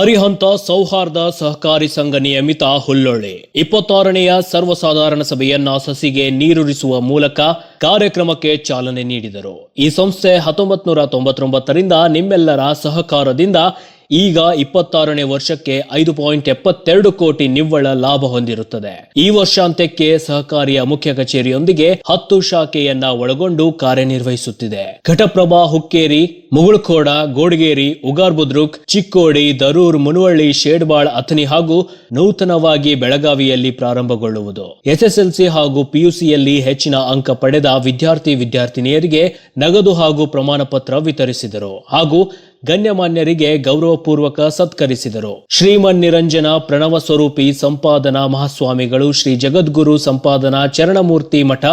ಅರಿಹಂತ ಸೌಹಾರ್ದ ಸಹಕಾರಿ ಸಂಘ ನಿಯಮಿತ ಹುಲ್ಲೊಳ್ಳಿ. ಇಪ್ಪತ್ತಾರನೆಯ ಸರ್ವಸಾಧಾರಣ ಸಭೆಯನ್ನ ಸಸಿಗೆ ನೀರುರಿಸುವ ಮೂಲಕ ಕಾರ್ಯಕ್ರಮಕ್ಕೆ ಚಾಲನೆ ನೀಡಿದರು. ಈ ಸಂಸ್ಥೆ ಹತ್ತೊಂಬತ್ನೂರ ತೊಂಬತ್ತೊಂಬತ್ತರಿಂದ ನಿಮ್ಮೆಲ್ಲರ ಸಹಕಾರದಿಂದ ಈಗ ಇಪ್ಪತ್ತಾರನೇ ವರ್ಷಕ್ಕೆ ಐದು ಪಾಯಿಂಟ್ ಎಪ್ಪತ್ತೆರಡು ಕೋಟಿ ನಿವ್ವಳ ಲಾಭ ಹೊಂದಿರುತ್ತದೆ. ಈ ವರ್ಷಾಂತ್ಯಕ್ಕೆ ಸಹಕಾರಿಯ ಮುಖ್ಯ ಕಚೇರಿಯೊಂದಿಗೆ ಹತ್ತು ಶಾಖೆಯನ್ನ ಒಳಗೊಂಡು ಕಾರ್ಯನಿರ್ವಹಿಸುತ್ತಿದೆ. ಘಟಪ್ರಭಾ ಹುಕ್ಕೇರಿ, ಮುಗುಳ್ಕೋಡ, ಗೋಡಗೇರಿ ಉಗಾರ್ ಬುದ್ರುಕ್ ಚಿಕ್ಕೋಡಿ, ದರೂರ್, ಮುನವಳ್ಳಿ, ಶೇಡ್ಬಾಳ್, ಅಥಣಿ ಹಾಗೂ ನೂತನವಾಗಿ ಬೆಳಗಾವಿಯಲ್ಲಿ ಪ್ರಾರಂಭಗೊಳ್ಳುವುದು. ಎಸ್ಎಸ್ಎಲ್ಸಿ ಹಾಗೂ ಪಿಯುಸಿಯಲ್ಲಿ ಹೆಚ್ಚಿನ ಅಂಕ ಪಡೆದ ವಿದ್ಯಾರ್ಥಿ ವಿದ್ಯಾರ್ಥಿನಿಯರಿಗೆ ನಗದು ಹಾಗೂ ಪ್ರಮಾಣ ಪತ್ರ ವಿತರಿಸಿದರು. ಹಾಗೂ ಗಣ್ಯಮಾನ್ಯರಿಗೆ ಗೌರವಪೂರ್ವಕ ಸತ್ಕರಿಸಿದರು. ಶ್ರೀಮನ್ ನಿರಂಜನ ಪ್ರಣವ ಸ್ವರೂಪಿ ಸಂಪಾದನಾ ಮಹಾಸ್ವಾಮಿಗಳು ಶ್ರೀ ಜಗದ್ಗುರು ಸಂಪಾದನಾ ಚರಣಮೂರ್ತಿ ಮಠ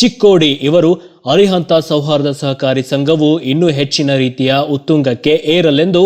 ಚಿಕ್ಕೋಡಿ. ಇವರು ಅರಿಹಂತ ಸೌಹಾರ್ದ ಸಹಕಾರಿ ಸಂಘವು ಇನ್ನೂ ಹೆಚ್ಚಿನ ರೀತಿಯ ಉತ್ತುಂಗಕ್ಕೆ ಏರಲೆಂದು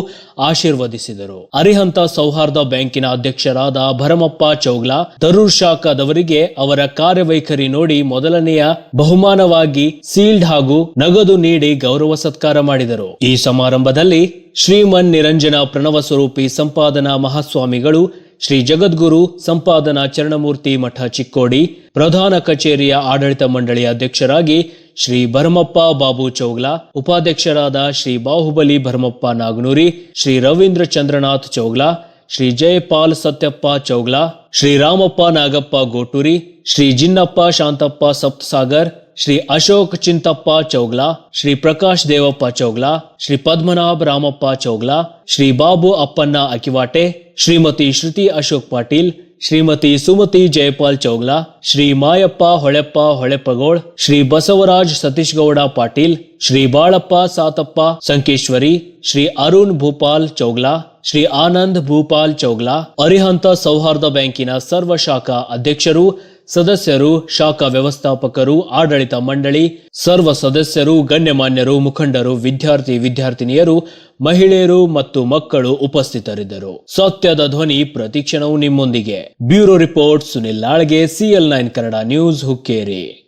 ಆಶೀರ್ವದಿಸಿದರು. ಅರಿಹಂತ ಸೌಹಾರ್ದ ಬ್ಯಾಂಕಿನ ಅಧ್ಯಕ್ಷರಾದ ಭರಮಪ್ಪ ಚೌಗ್ಲಾ, ತರೂರ್ ಶಾಖದವರಿಗೆ ಅವರ ಕಾರ್ಯವೈಖರಿ ನೋಡಿ ಮೊದಲನೆಯ ಬಹುಮಾನವಾಗಿ ಸೀಲ್ಡ್ ಹಾಗೂ ನಗದು ನೀಡಿ ಗೌರವ ಸತ್ಕಾರ ಮಾಡಿದರು. ಈ ಸಮಾರಂಭದಲ್ಲಿ ಶ್ರೀಮನ್ ನಿರಂಜನ ಪ್ರಣವ ಸ್ವರೂಪಿ ಸಂಪಾದನಾ ಮಹಾಸ್ವಾಮಿಗಳು ಶ್ರೀ ಜಗದ್ಗುರು ಸಂಪಾದನಾ ಚರಣಮೂರ್ತಿ ಮಠ ಚಿಕ್ಕೋಡಿ, ಪ್ರಧಾನ ಕಚೇರಿಯ ಆಡಳಿತ ಮಂಡಳಿಯ ಅಧ್ಯಕ್ಷರಾಗಿ ಶ್ರೀ ಭರಮಪ್ಪ ಬಾಬು ಚೌಗ್ಲಾ, ಉಪಾಧ್ಯಕ್ಷರಾದ ಶ್ರೀ ಬಾಹುಬಲಿ ಭರಮಪ್ಪ ನಾಗನೂರಿ, ಶ್ರೀ ರವೀಂದ್ರ ಚಂದ್ರನಾಥ್ ಚೌಗ್ಲಾ ಶ್ರೀ ಜಯಪಾಲ್ ಸತ್ಯಪ್ಪ ಚೌಗ್ಲಾ ಶ್ರೀರಾಮಪ್ಪ ನಾಗಪ್ಪ ಗೋಟೂರಿ, ಶ್ರೀ ಜಿನ್ನಪ್ಪ ಶಾಂತಪ್ಪ ಸಪ್ತಸಾಗರ್, ಶ್ರೀ ಅಶೋಕ್ ಚಿಂತಪ್ಪ ಚೌಗ್ಲಾ, ಶ್ರೀ ಪ್ರಕಾಶ್ ದೇವಪ್ಪ ಚೌಗ್ಲಾ, ಶ್ರೀ ಪದ್ಮನಾಭ ರಾಮಪ್ಪ ಚೌಗ್ಲಾ, ಶ್ರೀ ಬಾಬು ಅಪ್ಪಣ್ಣ ಅಕಿವಾಟೆ, ಶ್ರೀಮತಿ ಶ್ರುತಿ ಅಶೋಕ್ ಪಾಟೀಲ್ ಶ್ರೀಮತಿ ಸುಮತಿ ಜಯಪಾಲ್ ಚೌಗ್ಲಾ, ಶ್ರೀ ಮಾಯಪ್ಪ ಹೊಳೆಪ್ಪ ಹೊಳೆಪ್ಪಗೋಳ್, ಶ್ರೀ ಬಸವರಾಜ್ ಸತೀಶ್ ಗೌಡ ಪಾಟೀಲ್, ಶ್ರೀ ಬಾಳಪ್ಪ ಸಾತಪ್ಪ ಸಂಕೇಶ್ವರಿ, ಶ್ರೀ ಅರುಣ್ ಭೂಪಾಲ್ ಚೌಗ್ಲಾ, ಶ್ರೀ ಆನಂದ್ ಭೂಪಾಲ್ ಚೌಗ್ಲಾ, ಅರಿಹಂತ ಸೌಹಾರ್ದ ಬ್ಯಾಂಕಿನ ಸರ್ವ ಶಾಖಾ ಅಧ್ಯಕ್ಷರು, ಸದಸ್ಯರು, ಶಾಖಾ ವ್ಯವಸ್ಥಾಪಕರು, ಆಡಳಿತ ಮಂಡಳಿ, ಸರ್ವ ಸದಸ್ಯರು, ಗಣ್ಯಮಾನ್ಯರು, ಮುಖಂಡರು, ವಿದ್ಯಾರ್ಥಿ, ವಿದ್ಯಾರ್ಥಿನಿಯರು ಮಹಿಳೆಯರು ಮತ್ತು ಮಕ್ಕಳು ಉಪಸ್ಥಿತರಿದ್ದರು. ಸತ್ಯದ ಧ್ವನಿ ಪ್ರತಿಕ್ಷಣವು ನಿಮ್ಮೊಂದಿಗೆ. Bureau report, Sunil ಲಾಳ್ಗೆ CL nine Kannada news Hukkeri.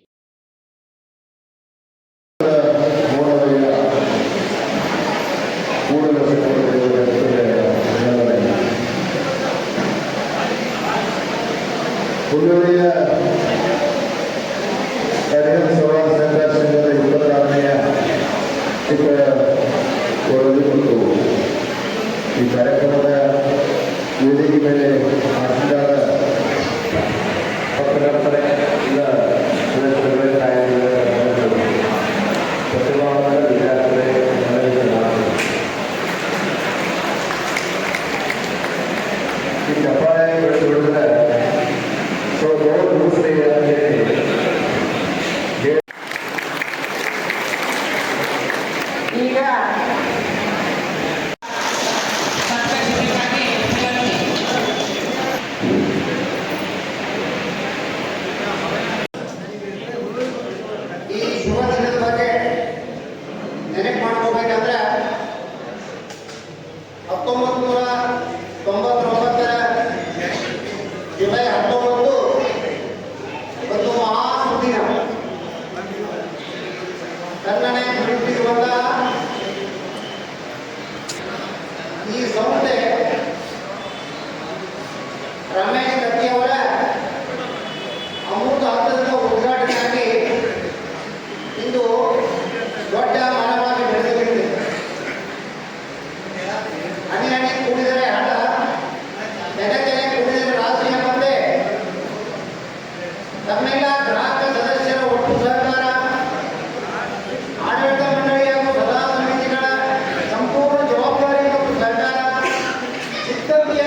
é,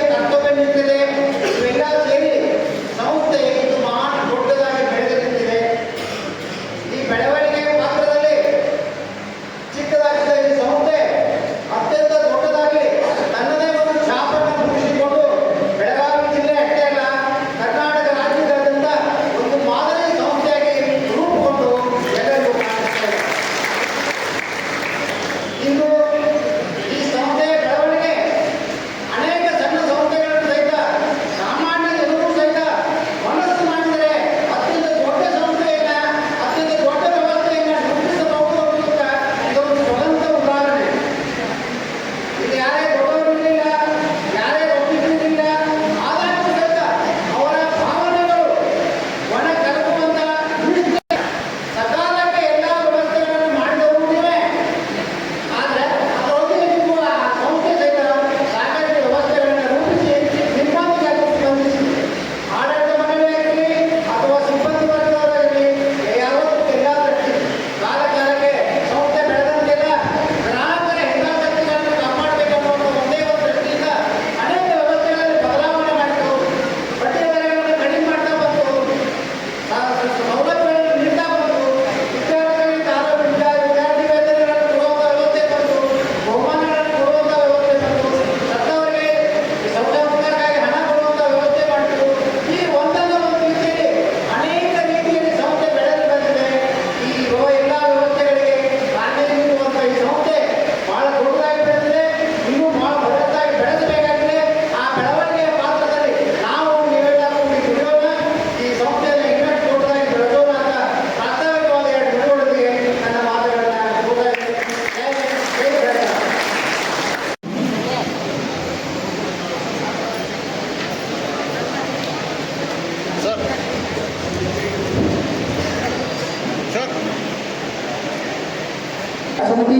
tanto pendiente de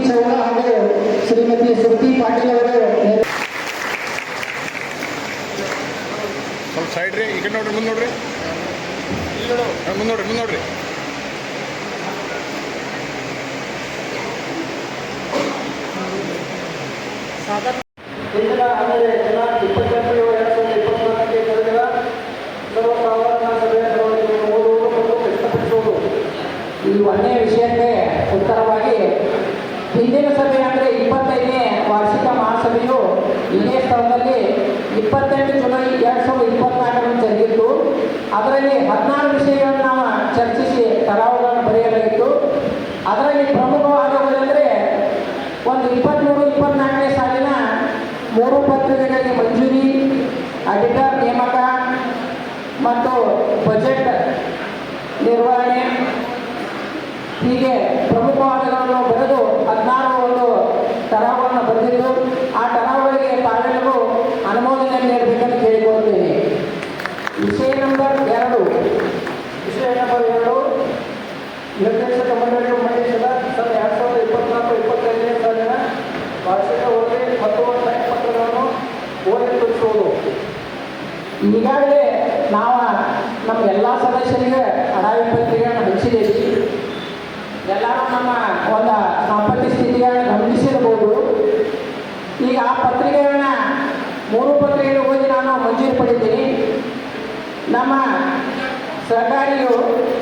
ಚೌಳ ಹಾಗೂ ಶ್ರೀಮತಿ ಸ್ಮೃತಿ ಪಾಟೀಲ್ ಅವರು ಸ್ವಲ್ಪ ಸೈಡ್ ರೀ ಈಗ ನೋಡ್ರಿ, ಮುಂದೆ ನೋಡ್ರಿ. ಮುಂದೆ ನೋಡ್ರಿ ಮುಂದೆ ನೋಡ್ರಿ. ಸಾಧಾರಣ ಇಪ್ಪತ್ತೆಂಟು ಹಿಂದಿನ ಸಭೆ ಅಂದರೆ ಇಪ್ಪತ್ತೈದನೇ ವಾರ್ಷಿಕ ಮಹಾಸಭೆಯು ಇದೇ ಸ್ಥಳದಲ್ಲಿ ಇಪ್ಪತ್ತೆಂಟು ಜುಲೈ ಎರಡು ಸಾವಿರದ ಇಪ್ಪತ್ನಾಲ್ಕರಂದು ಜರುಗಿತ್ತು. ಅದರಲ್ಲಿ ಹದಿನಾರು ವಿಷಯಗಳನ್ನು ನಾವು ಚರ್ಚಿಸಿ ಕಲಾವಗಳನ್ನು ಬರೆಯಲಾಗಿತ್ತು ಅದರಲ್ಲಿ ಪ್ರಮುಖವಾದವುಗಳೆಂದರೆ ಒಂದು ಇಪ್ಪತ್ತ್ಮೂರು ಇಪ್ಪತ್ನಾಲ್ಕನೇ ಸಾಲಿನ ಮೂರು ಪತ್ರಿಕೆಗಳಿಗೆ ಮಂಜೂರಿ ಅಡಿಟರ್ ನೇಮಕ ಮತ್ತು ಬಜೆಟ್ ನಿರ್ವಹಣೆ. ಹೀಗೆ ಹೋದರೆ ಮತ್ತು ಪತ್ರಗಳನ್ನು ಓದಿ ತೋರಿಸೋದು ಈಗಾಗಲೇ ನಾವು ನಮ್ಮ ಎಲ್ಲ ಸದಸ್ಯರಿಗೆ ಅಡಾವಿ ಪತ್ರಿಕೆಯನ್ನು ಹಂಚಿದ್ದೀವಿ ಎಲ್ಲರೂ ನಮ್ಮ ಒಂದು ಸಂಪತ್ತಿ ಸ್ಥಿತಿಯನ್ನು ಗಮನಿಸಿರಬಹುದು ಈಗ ಆ ಪತ್ರಿಕೆಗಳನ್ನ ಮೂರು ಪತ್ರಿಕೆಗಳು ಓದಿ ನಾನು ಮಂಜೂರು ಪಡಿತೀನಿ. ನಮ್ಮ ಸರ್ಕಾರಿಯು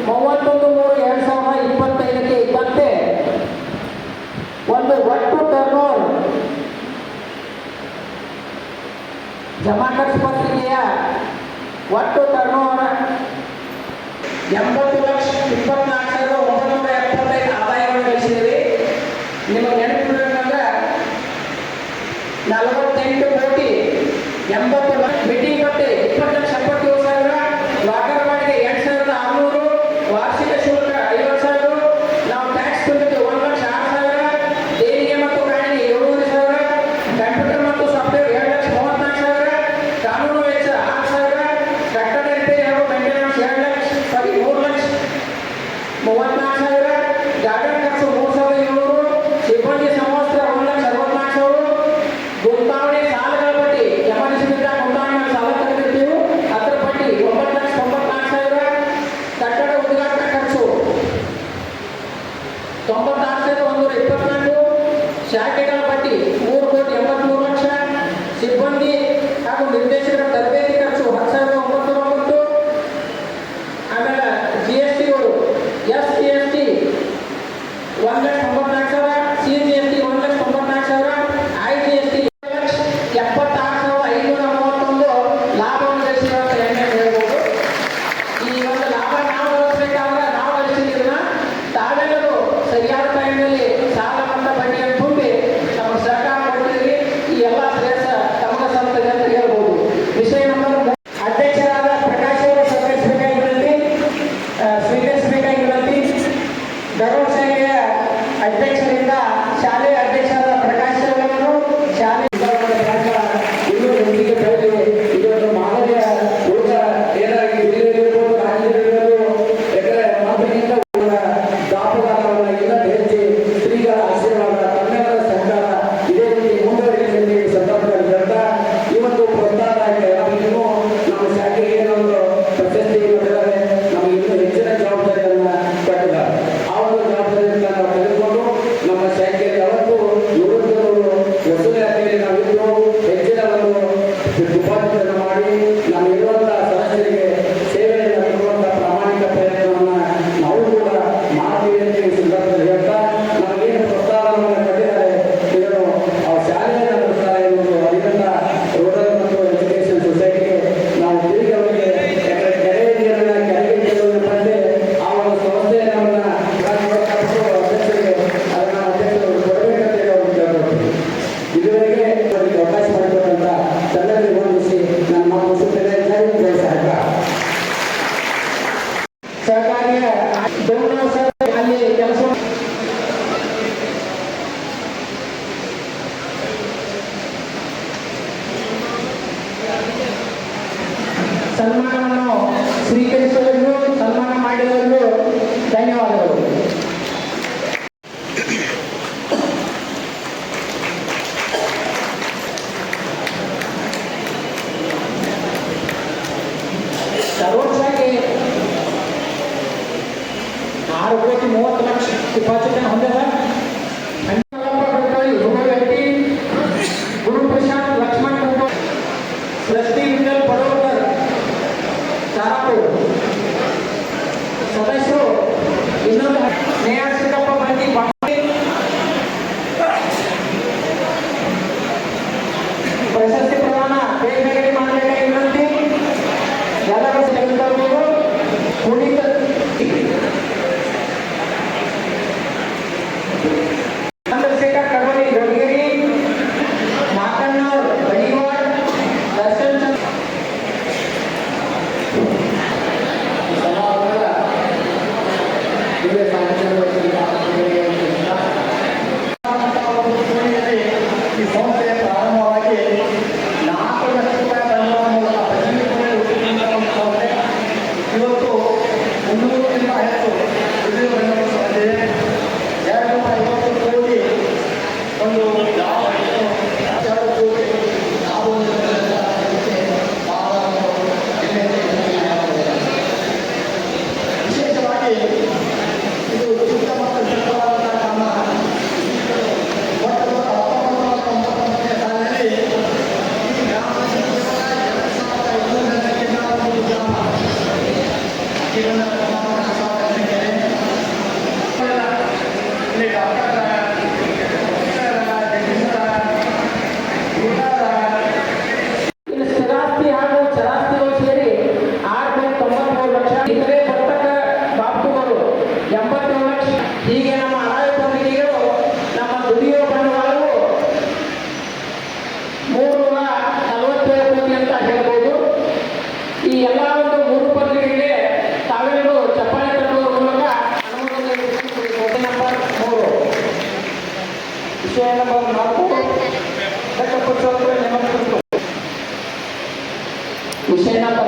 ಮೂವತ್ತೊಂದು ಮೂರು ಎರಡು ಸಾವಿರದ ಇಪ್ಪತ್ತೈದಕ್ಕೆ ಇದ್ದಂತೆ ಒಂದು ಒಟ್ಟು ಟರ್ನೋವರ್ ಜಮಾ ಖರ್ಚು ಪತ್ರಿಕೆಯ ಒಟ್ಟು ಟರ್ನ್ ಎಂಬತ್ತು lakh Saya kekal pati, umur ke-43 lancar, si era Yeah. చేయాలని నాకు లేకపోతే విషయం నాకు